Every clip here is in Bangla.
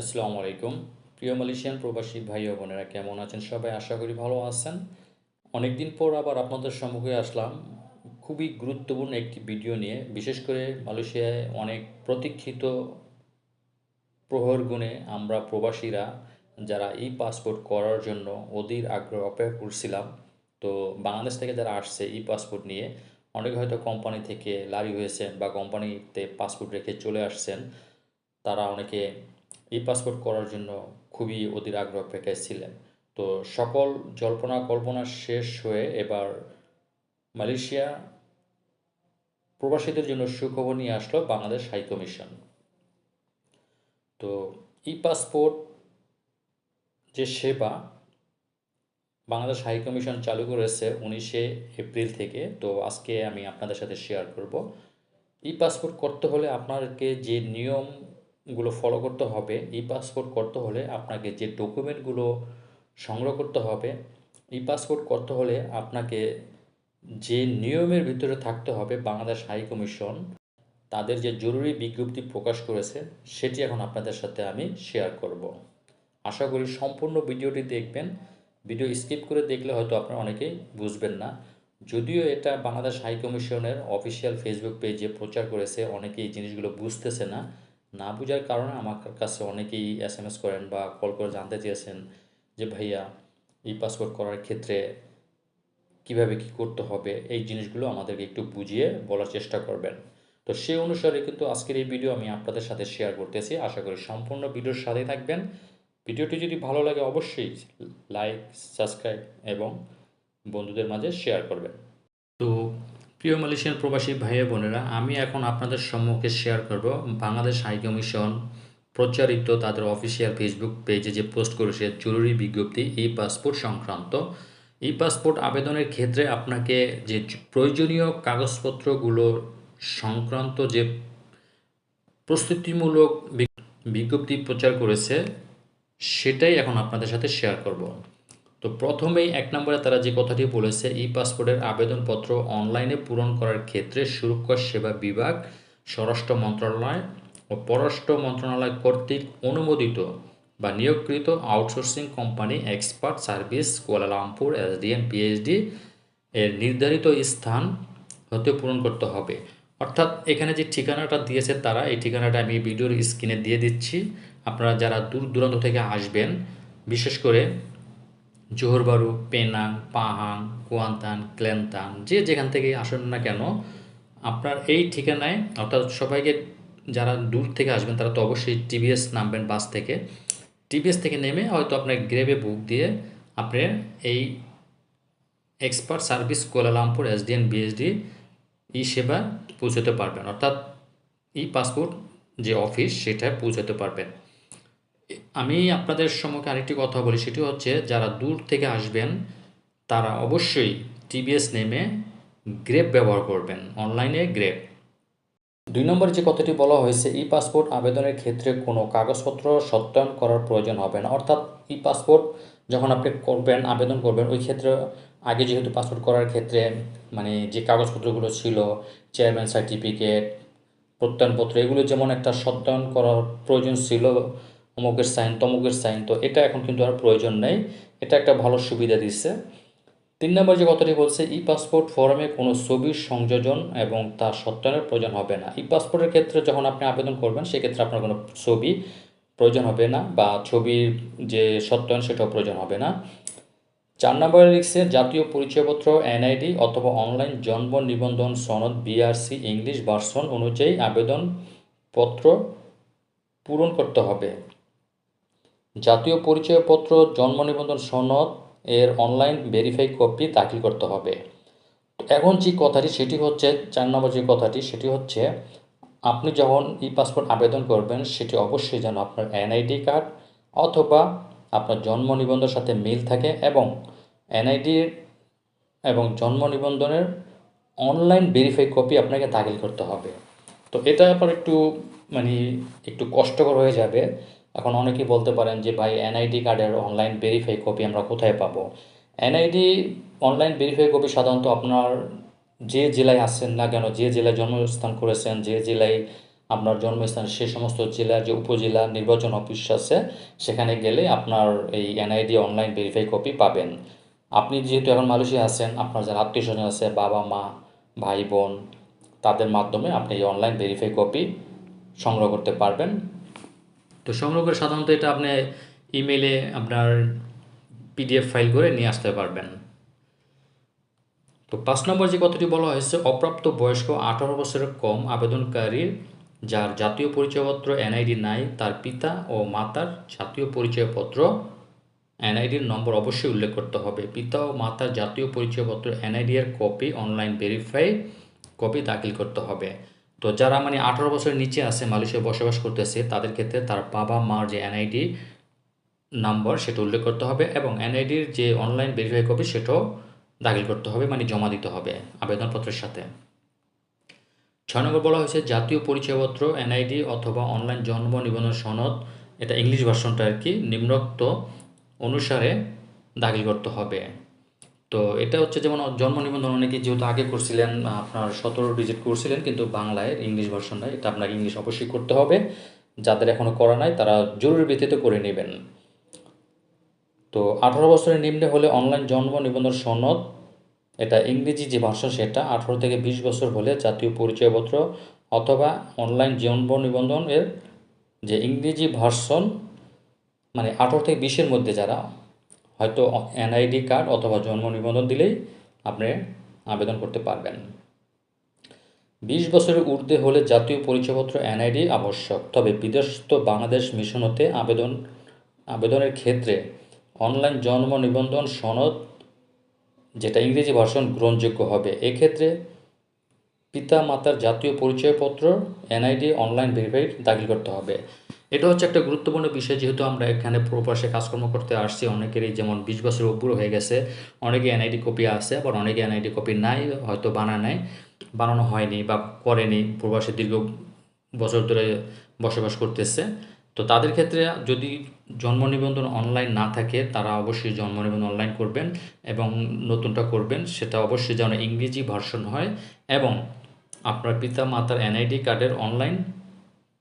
আসসালামু আলাইকুম। প্রিয় মালয়েশিয়ান প্রবাসী ভাই ও বোনেরা, কেমন আছেন সবাই? আশা করি ভালো আছেন। অনেকদিন পর আবার আপনাদের সম্মুখে আসলাম। খুবই গুরুত্বপূর্ণ একটি ভিডিও নিয়ে। বিশেষ করে মালয়েশিয়ায় অনেক প্রতীক্ষিত প্রহর গুণে আমরা প্রবাসীরা যারা ই পাসপোর্ট করার জন্য অধীর আগ্রহ অপেক্ষা করছিলাম, তো বাংলাদেশ থেকে যারা আসছে ই পাসপোর্ট নিয়ে, অনেকে হয়তো কোম্পানি থেকে লারি হয়েছেন বা কোম্পানিতে পাসপোর্ট রেখে চলে আসছেন। তারা অনেকে ই পাসপোর্ট করার জন্য খুবই অধীর আগ্রহ অপেক্ষায় ছিলেন তো সকল জল্পনা কল্পনা শেষ হয়ে এবার মালয়েশিয়া প্রবাসীদের জন্য সুখবর নিয়ে আসলো বাংলাদেশ হাই কমিশন। তো ই পাসপোর্ট যে সেবা বাংলাদেশ হাই কমিশন চালু করেছে উনিশে এপ্রিল থেকে, তো আজকে আমি আপনাদের সাথে শেয়ার করব। ই পাসপোর্ট করতে হলে আপনাকে যে নিয়মগুলো ফলো করতে হবে ই পাসপোর্ট করতে হলে আপনাকে যে ডকুমেন্টগুলো সংগ্রহ করতে হবে ই পাসপোর্ট করতে হলে আপনাকে যে নিয়মের ভিতরে থাকতে হবে বাংলাদেশ হাই কমিশন, তাদের যে জরুরি বিজ্ঞপ্তি প্রকাশ করেছে, সেটি এখন আপনাদের সাথে আমি শেয়ার করব। আশা করি সম্পূর্ণ ভিডিওটি দেখবেন। ভিডিও স্কিপ করে দেখলে হয়তো আপনারা অনেকেই বুঝবেন না। যদিও এটা বাংলাদেশ হাই কমিশনের অফিসিয়াল ফেসবুক পেজে প্রচার করেছে, অনেকেই এই জিনিসগুলো বুঝতেছে না। না বোঝার কারণে আমার কাছে অনেকেই এস এম এস করেন বা কল করে জানতে চেয়েছেন যে, ভাইয়া ই পাসপোর্ট করার ক্ষেত্রে কীভাবে কি করতে হবে? এই জিনিসগুলো আমাদেরকে একটু বুঝিয়ে বলার চেষ্টা করবেন। তো সেই অনুসারে কিন্তু আজকের এই ভিডিও আমি আপনাদের সাথে শেয়ার করতেছি। আশা করি সম্পূর্ণ ভিডিওর সাথে থাকবেন। ভিডিওটি যদি ভালো লাগে অবশ্যই লাইক সাবস্ক্রাইব এবং বন্ধুদের মাঝে শেয়ার করবেন। তো প্রিয় মালয়েশিয়ান প্রবাসী ভাই বোনেরা, আমি এখন আপনাদের সম্মুখে শেয়ার করব বাংলাদেশ হাই কমিশন প্রচারিত তাদের অফিসিয়াল ফেসবুক পেজে যে পোস্ট করেছে, জরুরি বিজ্ঞপ্তি ই পাসপোর্ট সংক্রান্ত। ই পাসপোর্ট আবেদনের ক্ষেত্রে আপনাকে যে প্রয়োজনীয় কাগজপত্রগুলো সংক্রান্ত যে প্রস্তুতিমূলক বিজ্ঞপ্তি প্রচার করেছে, সেটাই এখন আপনাদের সাথে শেয়ার করব। তো প্রথমেই এক নম্বরে তারা যে কথাটি বলেছে, ই পাসপোর্টের আবেদনপত্র অনলাইনে পূরণ করার ক্ষেত্রে সুরক্ষা সেবা বিভাগ, স্বরাষ্ট্র মন্ত্রণালয় ও পররাষ্ট্র মন্ত্রণালয় কর্তৃক অনুমোদিত বা নিয়োগকৃত outsourcing company expert service Kuala Lumpur SDN BHD এর নির্ধারিত স্থান হতে পূরণ করতে হবে। অর্থাৎ এখানে যে ঠিকানাটা দিয়েছে তারা, এই ঠিকানাটা আমি ভিডিওর স্ক্রিনে দিয়ে দিচ্ছি। আপনারা যারা দূর দূরান্ত থেকে আসবেন, বিশেষ করে জোহরবারু পেনাং, পাহাং, কুয়ান্তান, ক্লেন্তান, যে যেখান থেকে আসেন না কেন, আপনার এই ঠিকানায়, অর্থাৎ সবাইকে যারা দূর থেকে আসবেন, তারা তো অবশ্যই টিভিএস নামবেন বাস থেকে। টিভিএস থেকে নেমে হয়তো আপনার গ্রেভে বুক দিয়ে আপনি এই expert service Kuala Lumpur SDN BHD e সেবা পৌঁছতে পারবেন। অর্থাৎ ই পাসপোর্ট যে অফিস সেটায় পৌঁছতে পারবেন। আমি আপনাদের সম্মুখে আরেকটি কথা বলি, সেটি হচ্ছে যারা দূর থেকে আসবেন, তারা অবশ্যই টিবিএস নেমে গ্রেপ ব্যবহার করবেন, অনলাইনে গ্রেপ দুই নম্বর যে কথাটি বলা হয়েছে ই পাসপোর্ট আবেদনের ক্ষেত্রে কোনো কাগজপত্র সত্যায়ন করার প্রয়োজন হবে না। অর্থাৎ ই পাসপোর্ট যখন আপনি করবেন, আবেদন করবেন, ওই ক্ষেত্রে আগে যেহেতু পাসপোর্ট করার ক্ষেত্রে মানে যে কাগজপত্রগুলো ছিল, চেয়ারম্যান সার্টিফিকেট, প্রত্যয়নপত্র, এগুলো যেমন একটা সত্যায়ন করার প্রয়োজন ছিল অমুকের সাইন, তমুকের সাইন, তো এটা এখন কিন্তু আর প্রয়োজন নেই। এটা একটা ভালো সুবিধা দিচ্ছে তিন নম্বর যে কথাটি বলছে, ই পাসপোর্ট ফর্মে কোনো ছবির সংযোজন এবং তার সত্যায়নের প্রয়োজন হবে না। ই পাসপোর্টের ক্ষেত্রে যখন আপনি আবেদন করবেন, সেক্ষেত্রে আপনার কোনো ছবি প্রয়োজন হবে না বা ছবির যে সত্যায়ন সেটাও প্রয়োজন হবে না। চার নম্বরে লিখছে, জাতীয় পরিচয়পত্র, এনআইডি অথবা অনলাইন জন্ম নিবন্ধন সনদ, বিআরসি, ইংলিশ ভার্সন অনুযায়ী আবেদনপত্র পূরণ করতে হবে। জাতীয় পরিচয়পত্র, জন্ম নিবন্ধন সনদ, এর অনলাইন ভেরিফাই কপি দাখিল করতে হবে। এখন যে কথাটি, সেটি হচ্ছে, চার নম্বর যে কথাটি, সেটি হচ্ছে, আপনি যখন ই পাসপোর্ট আবেদন করবেন, সেটি অবশ্যই যেন আপনার এনআইডি কার্ড অথবা আপনার জন্ম নিবন্ধনের সাথে মিল থাকে এবং এনআইডির এবং জন্ম নিবন্ধনের অনলাইন ভেরিফাই কপি আপনাকে দাখিল করতে হবে। তো এটা আবার একটু মানে একটু কষ্টকর হয়ে যাবে। এখন অনেকেই বলতে পারেন যে, ভাই এনআইডি কার্ডের অনলাইন ভেরিফাই কপি আমরা কোথায় পাবো? এনআইডি অনলাইন ভেরিফাই কপি সাধারণত আপনার যে জেলায় আসছেন না কেন, যে জেলায় জন্মস্থান করেছেন, যে জেলায় আপনার জন্মস্থান, সে সমস্ত জেলার যে উপজেলা নির্বাচন অফিস আছে, সেখানে গেলে আপনার এই এনআইডি অনলাইন ভেরিফাই কপি পাবেন। আপনি যেহেতু এখন মালয়েশিয়া আছেন, আপনার যারা আত্মীয় স্বজন আছে, বাবা, মা, ভাই, বোন, তাদের মাধ্যমে আপনি এই অনলাইন ভেরিফাই কপি সংগ্রহ করতে পারবেন। তো সংগ্রহ করে সাধারণত এটা আপনি ইমেলে আপনার পিডিএফ ফাইল করে নিয়ে আসতে পারবেন। তো পাঁচ নম্বর যে কথাটি বলা হয়েছে, অপ্রাপ্ত বয়স্ক আঠারো বছরের কম আবেদনকারীর যার জাতীয় পরিচয়পত্র এনআইডি নাই, তার পিতা ও মাতার জাতীয় পরিচয়পত্র এনআইডির নম্বর অবশ্যই উল্লেখ করতে হবে। পিতা ও মাতার জাতীয় পরিচয়পত্র এনআইডি এর কপি অনলাইন ভেরিফাই কপি দাখিল করতে হবে। তো যারা মানে আঠারো বছরের নিচে আছে, মালয়েশিয়ায় বসবাস করতেছে, তাদের ক্ষেত্রে তার বাবা মার যে এনআইডি নাম্বার সেটা উল্লেখ করতে হবে এবং এনআইডির যে অনলাইন ভেরিফাই কপি সেটাও দাখিল করতে হবে মানে জমা দিতে হবে আবেদনপত্রের সাথে। ছয় নম্বর বলা হয়েছে, জাতীয় পরিচয়পত্র এনআইডি অথবা অনলাইন জন্ম নিবন্ধন সনদ, এটা ইংলিশ ভার্সনটা আর কি, নিম্নোক্ত অনুসারে দাখিল করতে হবে। তো এটা হচ্ছে যেমন জন্ম নিবন্ধন অনেকে যেহেতু আগে করছিলেন আপনার সতেরো ডিজিট করছিলেন, কিন্তু বাংলায় ইংলিশ ভার্সনটা এটা আপনার ইংলিশ অবশ্যই করতে হবে। যাদের এখনও করা নাই, তারা জরুরি ভিত্তিতে করে নেবেন। তো আঠারো বছরের নিম্নে হলে অনলাইন জন্ম নিবন্ধন সনদ, এটা ইংরেজি যে ভাষা সেটা, আঠারো থেকে বিশ বছর হলে জাতীয় পরিচয়পত্র অথবা অনলাইন জন্ম নিবন্ধন এর যে ইংরেজি ভার্সন মানে আঠারো থেকে বিশের মধ্যে যারা হয়তো এনআইডি কার্ড অথবা জন্ম নিবন্ধন দিলেই আপনি আবেদন করতে পারবেন। বিশ বছরের ঊর্ধ্বে হলে জাতীয় পরিচয়পত্র এনআইডি আবশ্যক। তবে বিদেশস্থ বাংলাদেশ মিশন হতে আবেদন, আবেদনের ক্ষেত্রে অনলাইন জন্ম নিবন্ধন সনদ, যেটা ইংরেজি ভাষণ গ্রহণযোগ্য হবে। এক্ষেত্রে পিতা মাতার জাতীয় পরিচয়পত্র, এনআইডি, অনলাইন ভেরিফাই দাখিল করতে হবে। এটা হচ্ছে একটা গুরুত্বপূর্ণ বিষয়, যেহেতু আমরা এখানে প্রবাসে কাজকর্ম করতে আসছি, অনেকেরই যেমন বিশ বছরের উপর হয়ে গেছে, অনেকে এনআইডি কপি আছে, আবার অনেকে এনআইডি কপি নাই, হয়তো বানা নাই, বানানো হয়নি বা করেনি, প্রবাসে দীর্ঘ বছর ধরে বসবাস করতেছে। তো তাদের ক্ষেত্রে যদি জন্ম নিবন্ধন অনলাইন না থাকে, তারা অবশ্যই জন্ম নিবন্ধন অনলাইন করবেন এবং নতুনটা করবেন, সেটা অবশ্যই যেন ইংরেজি ভার্সন হয় এবং আপনার পিতা মাতার এনআইডি কার্ডের অনলাইন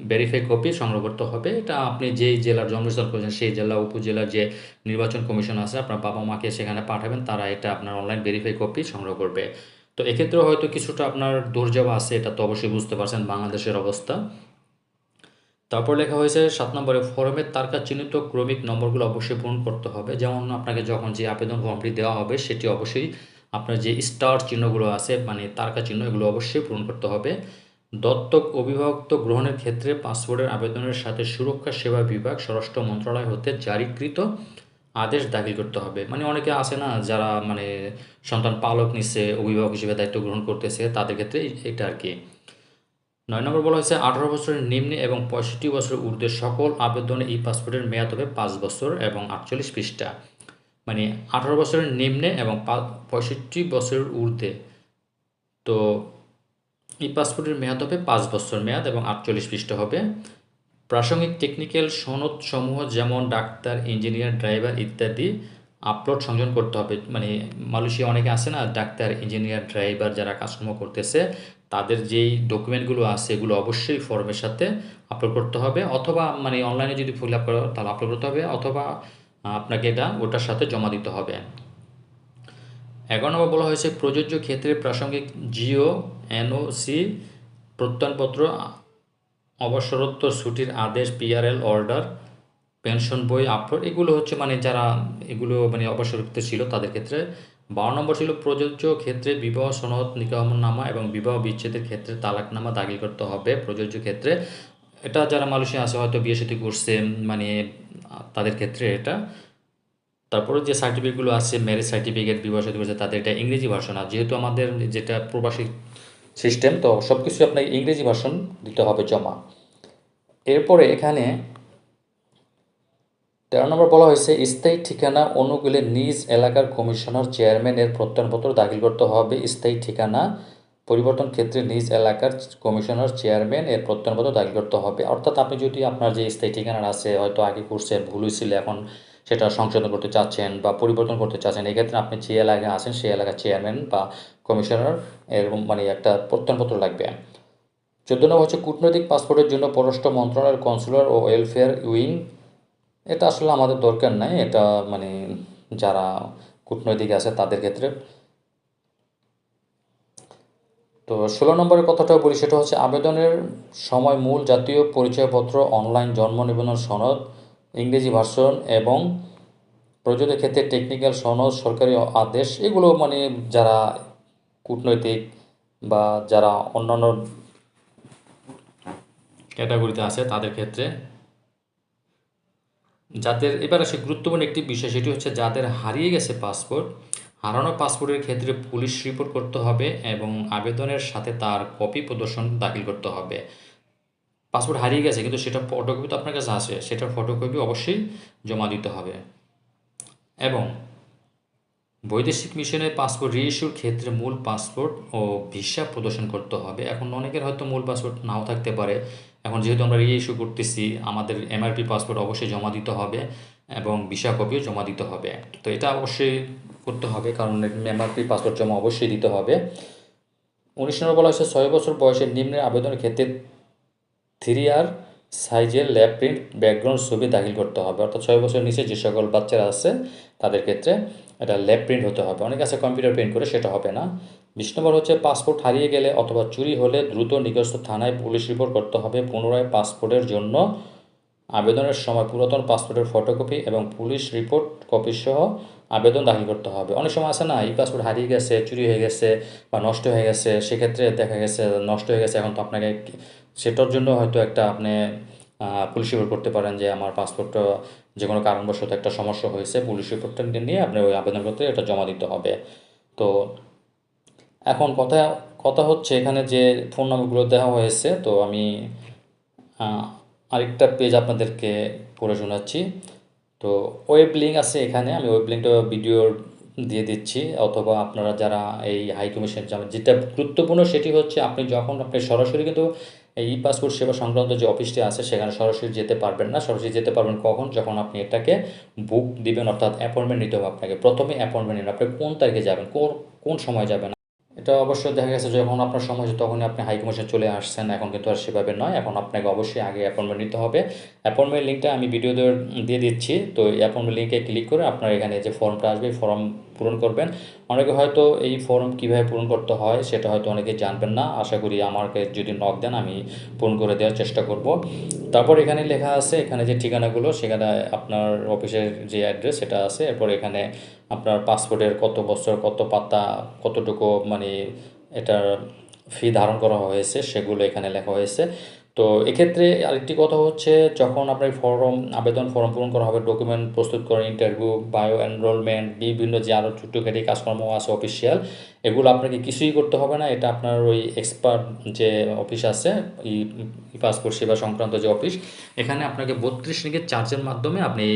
ভেরিফাই কপি সংগ্রহ করতে হবে। এটা আপনি যেই জেলার জন্মস্থান করেছেন, সেই জেলা, উপজেলার যে নির্বাচন কমিশন আছে, আপনার বাবা মাকে সেখানে পাঠাবেন, তারা এটা আপনার অনলাইন ভেরিফাই কপি সংগ্রহ করবে। তো এক্ষেত্রে হয়তো কিছুটা আপনার দৌড় আছে, এটা তো অবশ্যই বুঝতে পারছেন বাংলাদেশের অবস্থা। তারপর লেখা হয়েছে, সাত নম্বরে ফরমের তারকা চিহ্নিত ক্রমিক নম্বরগুলো অবশ্যই পূরণ করতে হবে। যেমন আপনাকে যখন যে আবেদন ফর্মটি দেওয়া হবে, সেটি অবশ্যই আপনার যে স্টার চিহ্নগুলো আছে মানে তারকা চিহ্ন এগুলো অবশ্যই পূরণ করতে হবে। দত্তক অভিভাবক গ্রহণের ক্ষেত্রে পাসপোর্টের আবেদনের সাথে সুরক্ষা সেবা বিভাগ, স্বরাষ্ট্র মন্ত্রণালয় হতে জারিকৃত আদেশ দাখিল করতে হবে। মানে অনেকে আছে না, যারা মানে সন্তান পালক নিচ্ছে অভিভাবক হিসেবে দায়িত্ব গ্রহণ করতেছে, তাদের ক্ষেত্রে এটা আর কি। নয় নম্বর বলা হয়েছে, আঠারো বছরের নিম্নে এবং পঁয়ষট্টি বছরের ঊর্ধ্বে সকল আবেদনে ই পাসপোর্টের মেয়াদ হবে পাঁচ বছর এবং আটচল্লিশ পৃষ্ঠা। মানে আঠারো বছরের নিম্নে এবং পঁয়ষট্টি বছরের ঊর্ধ্বে। তো ই পাসপোর্টের মেয়াদ হবে পাঁচ বছর মেয়াদ এবং আটচল্লিশ পৃষ্ঠা হবে। প্রাসঙ্গিক টেকনিক্যাল সনদ সমূহ যেমন ডাক্তার ইঞ্জিনিয়ার ড্রাইভার ইত্যাদি আপলোড সংযোজন করতে হবে। মানে মালয়েশিয়া অনেকে আছে না, ডাক্তার ইঞ্জিনিয়ার ড্রাইভার যারা কাজকর্ম করতেছে, তাদের যেই ডকুমেন্টগুলো আছে, এগুলো অবশ্যই ফর্মের সাথে আপলোড করতে হবে। অথবা মানে অনলাইনে যদি ফিল আপ করা, তাহলে আপলোড করতে হবে। অথবা আপনাকে এটা ওটার সাথে জমা দিতে হবে। এগারো নম্বর বলা হয়েছে, প্রযোজ্য ক্ষেত্রে প্রাসঙ্গিক জিও, এনওসি, প্রত্যয়নপত্র, অবসরোত্তর ছুটির আদেশ, পিআরএল অর্ডার, পেনশন বই আপলোড, এগুলো হচ্ছে মানে যারা এগুলো মানে অবসরোত্তর ছিল তাদের ক্ষেত্রে। বারো নম্বর ছিল, প্রযোজ্য ক্ষেত্রে বিবাহ সনদ নিকামনামা এবং বিবাহ বিচ্ছেদের ক্ষেত্রে তালাকনামা দাখিল করতে হবে প্রযোজ্য ক্ষেত্রে। এটা যারা মালয়েশিয়া আছে হয়তো বিয়ে সাথে করছে মানে তাদের ক্ষেত্রে এটা। তারপরে যে সার্টিফিকেটগুলো আছে ম্যারেজ সার্টিফিকেট বিবাহ করছে তাদের এটা ইংরেজি ভার্সন আর যেহেতু আমাদের যেটা প্রবাসী সিস্টেম তো সব কিছু আপনাকে ইংরেজি ভার্সন দিতে হবে জমা। এরপরে এখানে তেরো নম্বর বলা হয়েছে, স্থায়ী ঠিকানা অনুকূলে নিজ এলাকার কমিশনার চেয়ারম্যানের প্রত্যয়নপত্র দাখিল করতে হবে। স্থায়ী ঠিকানা পরিবর্তন ক্ষেত্রে নিজ এলাকার কমিশনার চেয়ারম্যান এর প্রত্যয়নপত্র দাখিল করতে হবে। অর্থাৎ আপনি যদি আপনার যে স্থায়ী ঠিকানা আছে, হয়তো আগে করছেন, ভুল হয়েছিল, এখন সেটা সংশোধন করতে চাচ্ছেন বা পরিবর্তন করতে চাচ্ছেন, এক্ষেত্রে আপনি যে এলাকায় আছেন সেই এলাকার চেয়ারম্যান বা কমিশনার এরকম মানে একটা প্রত্যয়নপত্র লাগবে। চোদ্দ নম্বর হচ্ছে কূটনৈতিক পাসপোর্টের জন্য পররাষ্ট্র মন্ত্রণালয়ের কনসুলার ও ওয়েলফেয়ার উইং এটা আসলে আমাদের দরকার নাই, এটা মানে যারা কূটনৈতিক আছে তাদের ক্ষেত্রে। তো ষোলো নম্বরের কথাটা বলি, সেটা হচ্ছে আবেদনের সময় মূল জাতীয় পরিচয়পত্র অনলাইন জন্ম নিবন্ধন সনদ ইংরেজি ভার্সন এবং প্রযোজ্য ক্ষেত্রে টেকনিক্যাল সনদ, সরকারি আদেশ, এগুলো মানে যারা কূটনৈতিক বা যারা অন্যান্য ক্যাটাগরিতে আছে, তাদের ক্ষেত্রে যাদের, এবার আসে গুরুত্বপূর্ণ একটি বিষয়, সেটি হচ্ছে যাদের হারিয়ে গেছে পাসপোর্ট হারানো পাসপোর্টের ক্ষেত্রে পুলিশ রিপোর্ট করতে হবে এবং আবেদনের সাথে তার কপি প্রদর্শন দাখিল করতে হবে। পাসপোর্ট হারিয়ে গেছে, কিন্তু সেটা ফটোকপি তো আপনার কাছে আছে, সেটার ফটোকপি অবশ্যই জমা দিতে হবে। এবং বৈদেশিক মিশনের পাসপোর্ট রিইস্যুর ক্ষেত্রে মূল পাসপোর্ট ও ভিসা প্রদর্শন করতে হবে। এখন অনেকের হয়তো মূল পাসপোর্ট নাও থাকতে পারে। এখন যেহেতু আমরা রিইস্যু করতেছি, আমাদের এমআরপি পাসপোর্ট অবশ্যই জমা দিতে হবে এবং ভিসা কপিও জমা দিতে হবে। তো এটা অবশ্যই করতে হবে, কারণ এমআরপি পাসপোর্ট জমা অবশ্যই দিতে হবে। উনিশ নম্বর বলা হয়েছে, ছয় বছর বয়সের নিম্নের আবেদনের ক্ষেত্রে থ্রি আর সাইজের ল্যাব প্রিন্ট, ব্যাকগ্রাউন্ড ছবি দাখিল করতে হবে। অর্থাৎ ছয় বছরের নিচে যে সকল বাচ্চারা আছে, তাদের ক্ষেত্রে এটা ল্যাব প্রিন্ট হতে হবে। অনেক আছে কম্পিউটার প্রিন্ট করে, সেটা হবে না। বিশ নম্বর হচ্ছে পাসপোর্ট হারিয়ে গেলে অথবা চুরি হলে দ্রুত নিকটস্থ থানায় পুলিশ রিপোর্ট করতে হবে। পুনরায় পাসপোর্টের জন্য আবেদনের সময় পুরাতন পাসপোর্টের ফটোকপি এবং পুলিশ রিপোর্ট কপি সহ আবেদন দাখিল করতে হবে। অনেক সময় আছে না, এই পাসপোর্ট হারিয়ে গেছে, চুরি হয়ে গেছে বা নষ্ট হয়ে গেছে, সেক্ষেত্রে দেখা গেছে নষ্ট হয়ে গেছে, এখন তো আপনাকে সেটার জন্য হয়তো একটা আপনি পুলিশ রিপোর্ট করতে পারেন যে আমার পাসপোর্টটা যে কোনো কারণবশত একটা সমস্যা হয়েছে পুলিশ রিপোর্টটা নিয়ে আপনি ওই আবেদনপত্রে এটা জমা দিতে হবে। তো এখন কথা কথা হচ্ছে এখানে যে ফোন নম্বরগুলো দেওয়া হয়েছে, তো আমি আরেকটা পেজ আপনাদেরকে পড়ে শোনাচ্ছি। তো ওয়েব লিঙ্ক আছে এখানে, আমি ওয়েব লিঙ্কটা ভিডিওর দিয়ে দিচ্ছি, অথবা আপনারা যারা এই হাই কমিশন যেটা গুরুত্বপূর্ণ সেটি হচ্ছে আপনি যখন, আপনি সরাসরি কিন্তু এই পাসপোর্ট সেবা সংক্রান্ত যে অফিসটি আছে, সেখানে সরাসরি যেতে পারবেন না। সরাসরি যেতে পারবেন কখন? যখন আপনি এটাকে বুক দিবেন, অর্থাৎ অ্যাপয়েন্টমেন্ট নিতে হবে আপনাকে। প্রথমে অ্যাপয়েন্টমেন্ট নিন। আপনি কোন তারিখে যাবেন? কোন কোন সময় যাবেন? এটা অবশ্যই দেখা গেছে যখন আপনার সময় তখনই আপনি হাই কমিশন চলে আসছেন, এখন কিন্তু আর সেভাবে নয়। এখন আপনাকে অবশ্যই আগে অ্যাপয়েন্টমেন্ট নিতে হবে। অ্যাপয়েন্টমেন্ট লিঙ্কটা আমি ভিডিও দিয়ে দিচ্ছি। তো অ্যাপয়েন্টমেন্ট লিঙ্কে ক্লিক করে আপনার এখানে যে ফর্মটা আসবে ফর্ম পূরণ করবেন। অনেকে হয়তো এই ফর্ম কীভাবে পূরণ করতে হয় সেটা হয়তো অনেকে জানবেন না। আশা করি আমাকে যদি নক দেন, আমি পূরণ করে দেওয়ার চেষ্টা করব। তারপর এখানে লেখা আছে, এখানে যে ঠিকানাগুলো, সেখানে আপনার অফিসের যে অ্যাড্রেস সেটা আছে। এরপর এখানে আপনার পাসপোর্টের কত বছর, কত পাতা, কতটুকু মানে এটার ফি ধারণ করা হয়েছে, সেগুলো এখানে লেখা হয়েছে। তো এক্ষেত্রে আরেকটি কথা হচ্ছে, যখন আপনার ফর্ম আবেদন ফর্ম পূরণ করা হবে ডকুমেন্ট প্রস্তুত করেন ইন্টারভিউ বায়ো এনরোলমেন্ট বিভিন্ন যে আরও ছোটোখাটি কাজকর্ম আছে অফিসিয়াল এগুলো আপনাকে কিছুই করতে হবে না। এটা আপনার ওই এক্সপার্ট যে অফিস আছে, ই পাসপোর্ট সেবা সংক্রান্ত যে অফিস এখানে আপনাকে বত্রিশ রিঙ্গিত চার্জের মাধ্যমে আপনি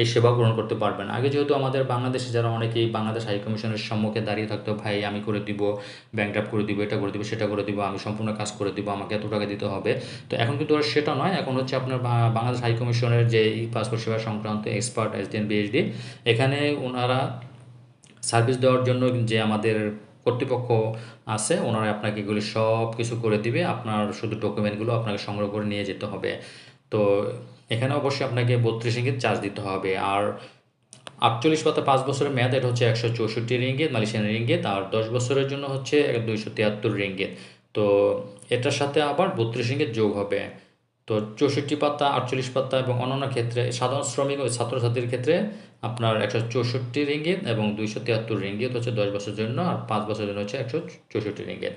এই সেবা গ্রহণ করতে পারবেন। আগে যেহেতু আমাদের বাংলাদেশে যারা অনেকেই বাংলাদেশ হাই কমিশনের সম্মুখে দাঁড়িয়ে থাকতো, ভাই, আমি করে দিব ব্যাংক করে দিব, এটা করে দিব, সেটা করে দিব, আমি সম্পূর্ণ কাজ করে দিব, আমাকে এত টাকা দিতে হবে। তো এখন কিন্তু আর সেটা নয়, এখন হচ্ছে আপনার বাংলাদেশ হাই কমিশনের যে ই পাসপোর্ট সেবা সংক্রান্ত এক্সপার্ট এসডিএন বিএইচডি এখানে ওনারা সার্ভিস দেওয়ার জন্য যে আমাদের কর্তৃপক্ষ আছে, ওনারা আপনাকে এগুলি সব কিছু করে দিবে, আপনার শুধু ডকুমেন্টগুলো আপনাকে সংগ্রহ করে নিয়ে যেতে হবে। তো এখানে অবশ্যই আপনাকে বত্রিশ রিঙ্গিত চার্জ দিতে হবে। আর আটচল্লিশ পাতা পাঁচ বছরের মেয়াদ, এটা হচ্ছে একশো চৌষট্টি রিঙ্গিত মালয়েশিয়ান রিঙ্গিত আর দশ বছরের জন্য হচ্ছে দুইশো তিয়াত্তর রিঙ্গিত তো এটার সাথে আবার বত্রিশ রিঙ্গিত যোগ হবে। তো চৌষট্টি পাতা, আটচল্লিশ পাতা এবং অন্যান্য ক্ষেত্রে, সাধারণ শ্রমিক ও ছাত্রছাত্রীর ক্ষেত্রে আপনার একশো চৌষট্টি রিঙ্গিত এবং দুইশো তিয়াত্তর রিঙ্গিত হচ্ছে দশ বছরের জন্য, আর পাঁচ বছরের জন্য হচ্ছে একশো চৌষট্টি রিঙ্গিত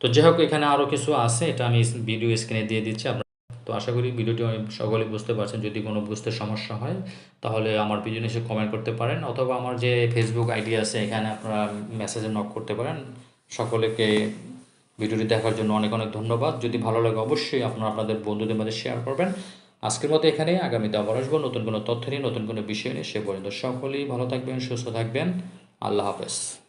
তো যাই হোক, এখানে আরও কিছু আছে, এটা আমি ভিডিও স্ক্রিনে দিয়ে দিচ্ছি, আপনার তো আশা করি ভিডিওটি সকলেই বুঝতে পারছেন, যদি কোনো বুঝতে সমস্যা হয়, তাহলে আমার ভিডিও নিচে কমেন্ট করতে পারেন, অথবা আমার যে ফেসবুক আইডি আছে, এখানে আপনারা মেসেজে নক করতে পারেন। সকলেকে ভিডিওটি দেখার জন্য অনেক অনেক ধন্যবাদ। যদি ভালো লাগে, অবশ্যই আপনারা আপনাদের বন্ধুদের মাঝে শেয়ার করবেন। আজকের মতো এখানে, আগামীতে আবার আসব নতুন কোনো তথ্য নিয়ে, নতুন কোনো বিষয় নিয়ে, সে পর্যন্ত সকলেই ভালো থাকবেন, সুস্থ থাকবেন। আল্লাহ হাফেজ।